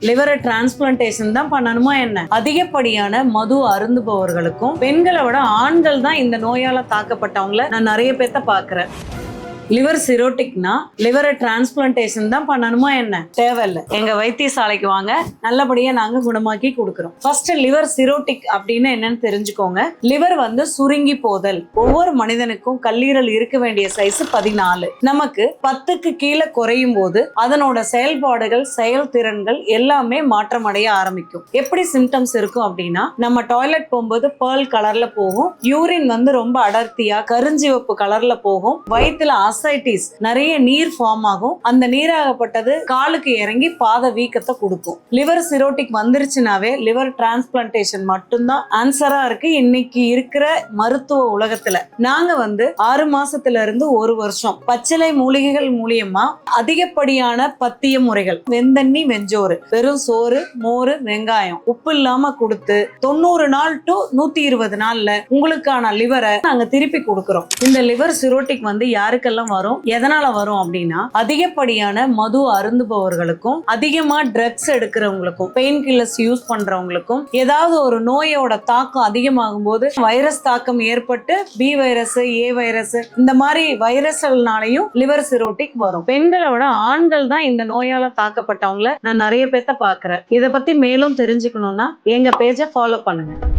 லிவரை டிரான்ஸ்பிளான்டேஷன் தான் பண்ணணுமா என்ன? அதிகப்படியான மது அருந்துபவர்களுக்கும் பெண்களை விட ஆண்கள் தான் இந்த நோயால தாக்கப்பட்டவங்கள நான் நிறைய பேர்த்த பாக்குறேன். லிவர் சிரோட்டிக்னா லிவரை டிரான்ஸ்பிளான்டேஷன் தான் பண்ணணுமா என்ன? தேவையில்லை. எங்க வைத்தியசாலைக்கு வாங்க. நல்லபடியா நாங்க குணமாக்கி கொடுக்குறோம். ஃபர்ஸ்ட் லிவர் சிரோட்டிக் அப்படின்னு என்னன்னு தெரிஞ்சுக்கோங்க. லிவர் வந்து சுருங்கி போதல். ஒவ்வொரு மனிதனுக்கும் கல்லீரல் இருக்க வேண்டிய சைஸ் பதினாலு. நமக்கு பத்துக்கு கீழே குறையும் போது அதனோட செயல்பாடுகள் செயல்திறன்கள் எல்லாமே மாற்றம் அடைய ஆரம்பிக்கும். எப்படி சிம்டம்ஸ் இருக்கும் அப்படின்னா நம்ம டாய்லெட் போகும்போது பேர்ல் கலர்ல போகும். யூரின் வந்து ரொம்ப அடர்த்தியா கருஞ்சிவப்பு கலர்ல போகும். வயிற்றுல அசைட்டிஸ் நிறைய நீர் ஃபார்ம் ஆகும். அந்த நீராகப்பட்டது காலுக்கு இறங்கி பாத வீக்கத்தை கொடுக்கும். லிவர் சிரோட்டிக் வந்துருச்சுனாவே லிவர் டிரான்ஸ்பிளான்டேஷன் மட்டும்தான் ஆன்சரா இருக்கு. இன்னைக்கு இருக்கிற மருத்துவ உலகத்துல நாங்க வந்து ஆறு மாசத்துல இருந்து ஒரு வருஷம் பச்சிலை மூலிகைகள் மூலியமா அதிகப்படியான பத்திய முறைகள் வெந்தண்ணி வெஞ்சோறு வெறும் சோறு மோர் வெங்காயம் உப்பு இல்லாம கொடுத்து தொண்ணூறு நாள் டு நூத்தி இருபது நாள்ல உங்களுக்கான லிவரை நாங்க திருப்பி கொடுக்குறோம். இந்த லிவர் சிரோட்டிக் வந்து யாருக்கெல்லாம் வரும். எதனால வரும் அப்படின்னா அதிகப்படியான மது அருந்துபவர்களுக்கும் அதிகமா ட்ரக்ஸ் எடுக்கிறவங்களுக்கும் பெயின் கில்லர்ஸ் யூஸ் பண்றவங்களுக்கும் ஏதாவது ஒரு நோயோட தாக்கம் அதிகமாகும் போது வைரஸ் தாக்கம் ஏற்பட்டு பி வைரஸ் ஏ வைரஸ் இந்த மாதிரி வைரஸ்னாலையும் லிவர் சிரோட்டிக் வரும். பெண்களை விட ஆண்கள் தான் இந்த நோயால தாக்கப்பட்டவங்கள நான் நிறைய பேர்த்த பாக்குறேன். இதை பத்தி மேலும் தெரிஞ்சுக்கணும்னா எங்க பேஜை ஃபாலோ பண்ணுங்க.